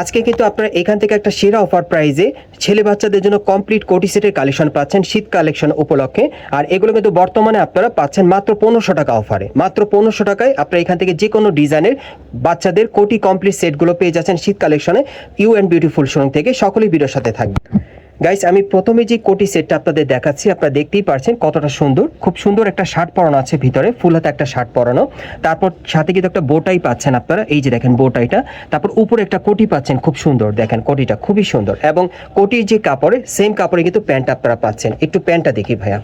আজকে কিন্তু আপনারা এখান থেকে একটা সেরা অফার প্রাইজে ছেলে বাচ্চাদের জন্য কমপ্লিট কোটি সেটের কালেকশন পাচ্ছেন শীত কালেকশন উপলক্ষে। আর এগুলো কিন্তু বর্তমানে আপনারা পাচ্ছেন মাত্র পনেরোশো টাকা অফারে মাত্র পনেরোশো টাকায় আপনারা এখান থেকে যে কোনো ডিজাইনের বাচ্চাদের কোটি কমপ্লিট সেটগুলো পেয়ে যাচ্ছেন শীত কালেকশনে ইউ অ্যান্ড বিউটিফুল শোরুম থেকে সকলেই ভিডিওর সাথে থাকবে গাইস আমি প্রথমে যে কোটি সেটটা আপনাদের দেখাচ্ছি, আপনারা দেখতেই পারছেন কতটা সুন্দর। খুব সুন্দর একটা শার্ট পরানো আছে ভিতরে ফুল হাতে একটা শার্ট পরানো। তারপর সাথে কিন্তু একটা বোটাই পাচ্ছেন আপনারা, এই যে দেখেন বোটাইটা তারপর উপরে একটা কোটি পাচ্ছেন, খুব সুন্দর দেখেন কোটিটা, খুবই সুন্দর। এবং কোটির যে কাপড়ে সেম কাপড়ে কিন্তু প্যান্ট আপনারা পাচ্ছেন। একটু প্যান্টটা দেখি ভাইয়া।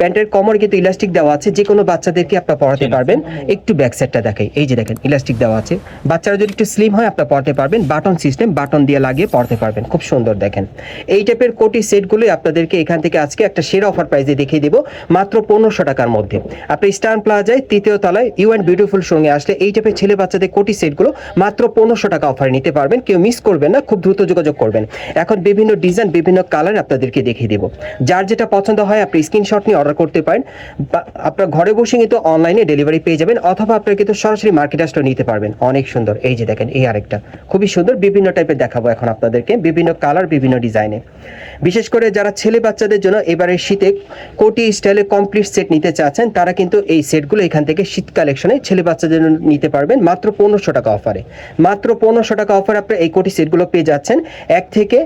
প্যান্টের কমর কিন্তু ইলাস্টিক দেওয়া আছে যে কোনো বাচ্চাদেরকে আপনারা পরাতে পারবেন। একটু ব্যাক সাইডটা দেখাই এই যে দেখেন ইলাস্টিক দেওয়া আছে। বাচ্চারা যদি একটু স্লিম হয় আপনারা পরাতে পারবেন। বাটন সিস্টেম বাটন দিয়ে লাগিয়ে পরাতে পারবেন। খুব সুন্দর দেখেন। এই টাইপের কোটি সেটগুলোই আপনাদেরকে এখান থেকে আজকে একটা সেরা অফার প্রাইসে দেখিয়ে দিব মাত্র পনেরোশো টাকার মধ্যে। আপনি স্টার প্লাজায় তৃতীয় তলায় ইউ অ্যান্ড বিউটিফুল সঙ্গে আসলে এই টাইপের ছেলে বাচ্চাদের কোটি সেটগুলো মাত্র পনেরোশো টাকা অফারে নিতে পারবেন। কেউ মিস করবেন না খুব দ্রুত যোগাযোগ করবেন। এখন বিভিন্ন ডিজাইন বিভিন্ন কালার আপনাদেরকে দেখিয়ে দিব। যার যেটা পছন্দ হয় আপনি স্ক্রিনশট নিয়ে অর্ডার করতে পারেন। বা আপনার ঘরে বসে কিন্তু অনলাইনে ডেলিভারি পেয়ে যাবেন অথবা আপনারা কিন্তু সরাসরি মার্কেট আসলে নিতে পারবেন। অনেক সুন্দর। এই যে দেখেন, এই আরেকটা। খুবই সুন্দর। বিভিন্ন টাইপের দেখাবো এখন আপনাদেরকে। বিভিন্ন কালার বিভিন্ন ডিজাইনে বিশেষ করে যারা ছেলে বাচ্চাদের জন্য এবারে শীতে কোটি স্টাইলে কমপ্লিট সেট নিতে চাচ্ছেন, তারা কিন্তু এই সেটগুলো এখান থেকে শীত কালেকশনে ছেলে বাচ্চাদের নিতে পারবেন মাত্র পনেরোশো টাকা অফারে মাত্র পনেরোশো টাকা অফারে আপনার এই কোটি সেটগুলো পেয়ে যাচ্ছেন। এক থেকে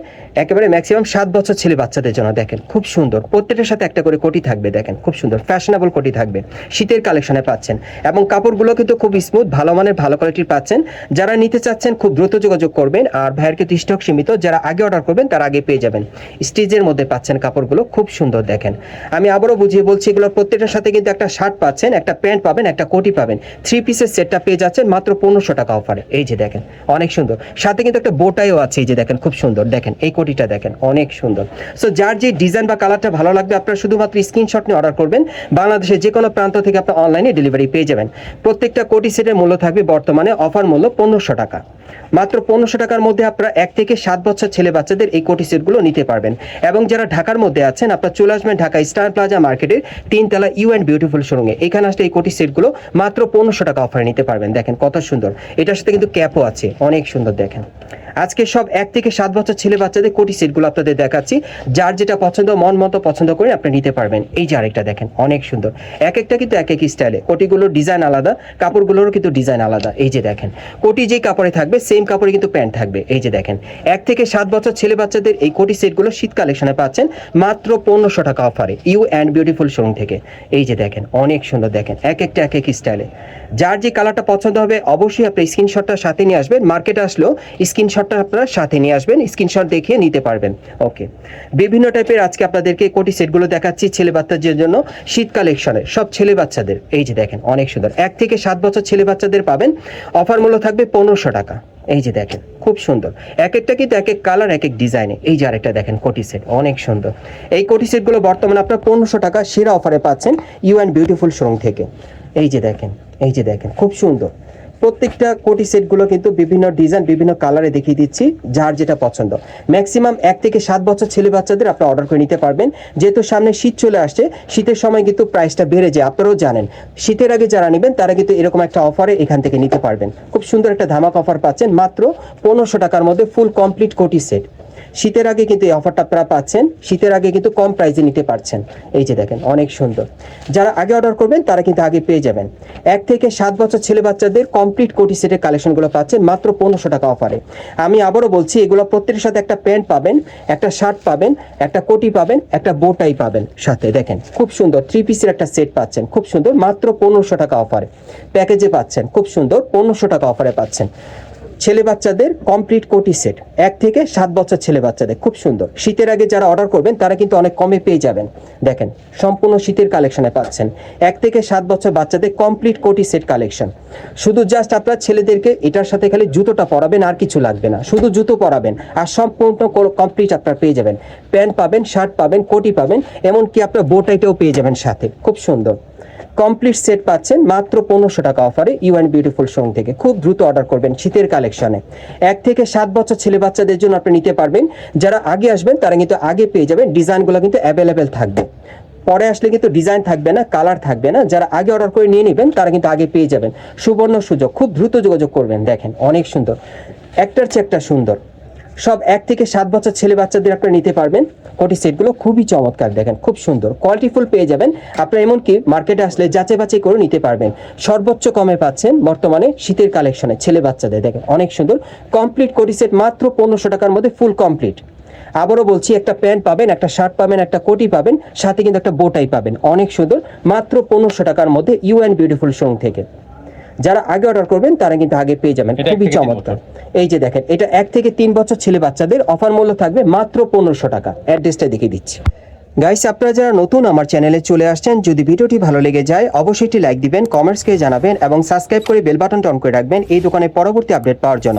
একেবারে ম্যাক্সিমাম সাত বছর ছেলে বাচ্চাদের জন্য। দেখেন, খুব সুন্দর। প্রত্যেকটার সাথে একটা করে কোটি থাকবে। দেখেন, খুব সুন্দর ফ্যাশনেবল কোটি থাকবে, শীতের কালেকশনে পাচ্ছেন, এবং কাপড়গুলো কিন্তু খুব স্মুথ ভালো মানের, ভালো কোয়ালিটির পাচ্ছেন, যারা নিতে চাচ্ছেন খুব দ্রুত যোগাযোগ করবেন, আর ভাইয়ের কিন্তু স্টক সীমিত, যারা আগে অর্ডার করবেন, তার আগে পেয়ে যাবেন স্টিচের মধ্যে পাচ্ছেন কাপড়গুলো, খুব সুন্দর দেখেন, আমি আবারও বুঝিয়ে বলছি এগুলো প্রত্যেকটার সাথে কিন্তু একটা শার্ট পাচ্ছেন, একটা প্যান্ট পাবেন, একটা কোটি পাবেন থ্রি পিসের সেটটা পেয়ে যাচ্ছেন মাত্র পনেরোশো টাকা অফারে এই যে দেখেন, অনেক সুন্দর, সাথে কিন্তু একটা বোটাইও আছে, এই যে দেখেন, খুব সুন্দর, দেখেন, এই কোটিটা দেখেন, অনেক সুন্দর সো যার যে ডিজাইন বা কালারটা ভালো লাগবে, আপনারা শুধুমাত্র স্ক্রিনশট নিয়ে অর্ডার করবেন। বাংলাদেশের যে কোনো প্রান্ত থেকে আপনি অনলাইনে ডেলিভারি পেয়ে যাবেন। প্রত্যেকটা কোটি সেটের মূল্য থাকবে বর্তমানে অফার মূল্য পনেরোশো টাকা। মাত্র পনেরোশো টাকার মধ্যে আপনারা এক থেকে সাত বছর ছেলে বাচ্চাদের এই কোটি সেটগুলো নিতে পারবেন। এবং যারা ঢাকার মধ্যে আছেন, আপনারা চলে আসবেন ঢাকা স্টার প্লাজা মার্কেটের তিনতলা ইউ অ্যান্ড বিউটিফুল শোরুমে। এখানে আসলে এই কোটি সেটগুলো মাত্র পনেরোশো টাকা অফারে নিতে পারবেন। দেখেন কত সুন্দর। এটার সাথে কিন্তু ক্যাপও আছে। অনেক সুন্দর দেখেন। আজকে সব এক থেকে সাত বছর ছেলে বাচ্চাদের কোটি সেটগুলো আপনাদের দেখাচ্ছি। যার যেটা পছন্দ, মন মতো পছন্দ করে আপনি নিতে পারবেন। এই যে আরেকটা দেখেন, অনেক সুন্দর। এক একটা কিন্তু এক এক স্টাইলে কোটিগুলোর ডিজাইন আলাদা, কাপড়গুলোরও কিন্তু ডিজাইন আলাদা। এই যে দেখেন, কোটি যেই কাপড়ে থাকবে সেম কাপড়ে কিন্তু প্যান্ট থাকবে। এই যে দেখেন, এক থেকে সাত বছর ছেলে বাচ্চাদের এই কোটি সেটগুলো শীত কালেকশনে পাচ্ছেন মাত্র পনেরোশো টাকা অফারে ইউ অ্যান্ড বিউটিফুল শোরুম থেকে। এই যে দেখেন, অনেক সুন্দর দেখেন, এক একটা এক এক স্টাইলে যার যে কালারটা পছন্দ হবে, অবশ্যই আপনি স্ক্রিনশটটা সাথে নিয়ে আসবেন। মার্কেটে আসলেও স্ক্রিনশটটা আপনারা সাথে নিয়ে আসবেন স্ক্রিনশট দেখিয়ে নিতে পারবেন। ওকে বিভিন্ন টাইপের আজকে আপনাদেরকে কোটি সেটগুলো দেখাচ্ছি ছেলে বাচ্চাদের জন্য শীত কালেকশনে সব ছেলে বাচ্চাদের। এই যে দেখেন, অনেক সুন্দর। এক থেকে সাত বছর ছেলে বাচ্চাদের পাবেন। অফার মূল্য থাকবে পনেরোশো টাকা। এই যে দেখেন, খুব সুন্দর। এক একটা কিন্তু এক এক কালার এক এক ডিজাইনে এই যে আরেকটা দেখেন, কোটি সেট, অনেক সুন্দর। এই কোটি সেটগুলো বর্তমানে আপনার পনেরোশো টাকা সেরা অফারে পাচ্ছেন। ইউ অ্যান্ড বিউটিফুল শোরুম থেকে। এই যে দেখেন, এই যে দেখেন, খুব সুন্দর। প্রত্যেকটা কোটি সেটগুলো কিন্তু বিভিন্ন ডিজাইন, বিভিন্ন কালারে দেখিয়ে দিচ্ছি, যার যেটা পছন্দ। ম্যাক্সিমাম এক থেকে সাত বছর ছেলে বাচ্চাদের আপনি অর্ডার করে নিতে পারবেন। যেহেতু সামনে শীত চলে আসছে, শীতের সময় কিন্তু প্রাইসটা বেড়ে যায়, আপনারাও জানেন। শীতের আগে যারা নেবেন, তারা কিন্তু এরকম একটা অফারে এখান থেকে নিতে পারবেন। খুব সুন্দর একটা ধামাক অফার পাচ্ছেন, মাত্র পনেরোশো টাকার মধ্যে ফুল কমপ্লিট কোটি সেট। শীতের আগে কিন্তু এই অফারটা আপনারা পাচ্ছেন, শীতের আগে কিন্তু কম প্রাইসে নিতে পারছেন। এই যে দেখেন, অনেক সুন্দর। যারা আগে অর্ডার করবেন, তারা কিন্তু আগে পেয়ে যাবেন। এক থেকে সাত বছর ছেলে বাচ্চাদের কমপ্লিট কোটি সেটের কালেকশনগুলো পাচ্ছেন মাত্র পনেরোশো টাকা অফারে। আমি আবারও বলছি, এগুলো প্রত্যেকের সাথে একটা প্যান্ট পাবেন, একটা শার্ট পাবেন, একটা কোটি পাবেন, একটা বোটাই পাবেন সাথে। দেখেন, খুব সুন্দর থ্রি পিসের একটা সেট পাচ্ছেন, খুব সুন্দর, মাত্র পনেরোশো টাকা অফারে। প্যাকেজে পাচ্ছেন, খুব সুন্দর, পনেরোশো টাকা অফারে পাচ্ছেন। ছেলে বাচ্চাদের কমপ্লিট কোটি সেট এক থেকে সাত বছর ছেলে বাচ্চাদের, খুব সুন্দর। শীতের আগে যারা অর্ডার করবেন, তারা কিন্তু অনেক কমে পেয়ে যাবেন। দেখেন, সম্পূর্ণ শীতের কালেকশনে পাচ্ছেন। এক থেকে সাত বছর বাচ্চাদের কমপ্লিট কোটি সেট কালেকশন শুধু জাস্ট আপনার ছেলেদেরকে এটার সাথে খালি জুতোটা পরাবেন, আর কিছু লাগবে না। শুধু জুতো পরাবেন, আর সম্পূর্ণ কমপ্লিট আপনার পেয়ে যাবেন। প্যান্ট পাবেন, শার্ট পাবেন, কোটি পাবেন, এমনকি আপনার বোটাইটাও পেয়ে যাবেন সাথে। খুব সুন্দর। কমপ্লিট সেট পাচ্ছেন মাত্র পনেরোশো টাকা অফারে ইউ অ্যান্ড বিউটিফুল শোরুম থেকে। খুব দ্রুত অর্ডার করবেন শীতের কালেকশনে এক থেকে সাত বছর ছেলে বাচ্চাদের জন্য আপনি নিতে পারবেন। যারা আগে আসবেন, তারা কিন্তু আগে পেয়ে যাবেন। ডিজাইনগুলো কিন্তু অ্যাভেলেবেল থাকবে। পরে আসলে কিন্তু ডিজাইন থাকবে না কালার থাকবে না। যারা আগে অর্ডার করে নিয়ে নেবেন, তারা কিন্তু আগে পেয়ে যাবেন। সুবর্ণ সুযোগ। খুব দ্রুত যোগাযোগ করবেন। দেখেন, অনেক সুন্দর। একটার চেয়ে একটা সুন্দর। সব এক থেকে সাত বছর ছেলে বাচ্চাদের আপনারা নিতে পারবেন। কোটি সেটগুলো খুবই চমৎকার দেখেন, খুব সুন্দর। কোয়ালিটিফুল পেয়ে যাবেন। আপনারা এমনকি মার্কেটে আসলে যাচাই বাছাই করে নিতে পারবেন। সর্বোচ্চ কমে পাচ্ছেন বর্তমানে শীতের কালেকশনে ছেলে বাচ্চাদের, দেখেন, অনেক সুন্দর। কমপ্লিট কোটি সেট মাত্র পনেরোশো টাকার মধ্যে ফুল কমপ্লিট আবারও বলছি, একটা প্যান্ট পাবেন, একটা শার্ট পাবেন, একটা কোটি পাবেন, সাথে কিন্তু একটা বোটাই পাবেন। অনেক সুন্দর, মাত্র পনেরোশো টাকার মধ্যে ইউ অ্যান্ড বিউটিফুল শোরুম থেকে। যারা আগে অর্ডার করবেন তারা কিন্তু আগে পেয়ে যাবেন। খুবই চমৎকার। এই যে দেখেন এটা এক থেকে তিন বছর ছেলে বাচ্চাদের অফার মূল্য থাকবে মাত্র পনেরোশো টাকা। অ্যাড্রেসটা দেখিয়ে দিচ্ছি। গাইস আপনারা যারা নতুন আমার চ্যানেলে চলে আসছেন, যদি ভিডিওটি ভালো লেগে যায়, অবশ্যই একটি লাইক দিবেন কমেন্টসকে জানাবেন এবং সাবস্ক্রাইব করে বেল বাটনটা অন করে রাখবেন এই দোকানে পরবর্তী আপডেট পাওয়ার জন্য।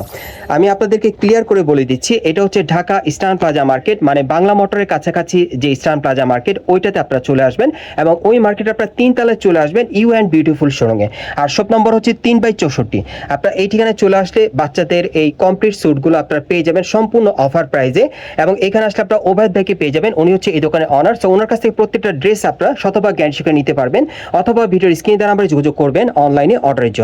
আমি আপনাদেরকে ক্লিয়ার করে বলে দিচ্ছি, এটা হচ্ছে ঢাকা ইস্টার্ন প্লাজা মার্কেট মানে বাংলা মোটরের কাছাকাছি যে ইস্টার্ন প্লাজা মার্কেট ওইটাতে আপনারা চলে আসবেন এবং ওই মার্কেটে আপনারা তিন তলায় চলে আসবেন ইউ অ্যান্ড বিউটিফুল শোরুমে আর শপ নম্বর হচ্ছে তিন বাই চৌষট্টি। আপনারা এই ঠিকানায় চলে আসলে বাচ্চাদের এই কমপ্লিট স্যুটগুলো আপনারা পেয়ে যাবেন, সম্পূর্ণ অফার প্রাইজে এবং এখানে আসলে আপনারা ওবায়দ ভাইকে পেয়ে যাবেন, উনি হচ্ছে এই দোকানের অনার সো ওনার কাছ থেকে প্রত্যেকটা ড্রেস আপনারা শতভাগ জ্ঞান শিখে নিতে পারবেন, অথবা ভিডিওর স্ক্রিনে দ্বারা আমরা যোগাযোগ করবেন অনলাইনে অর্ডারের জন্য।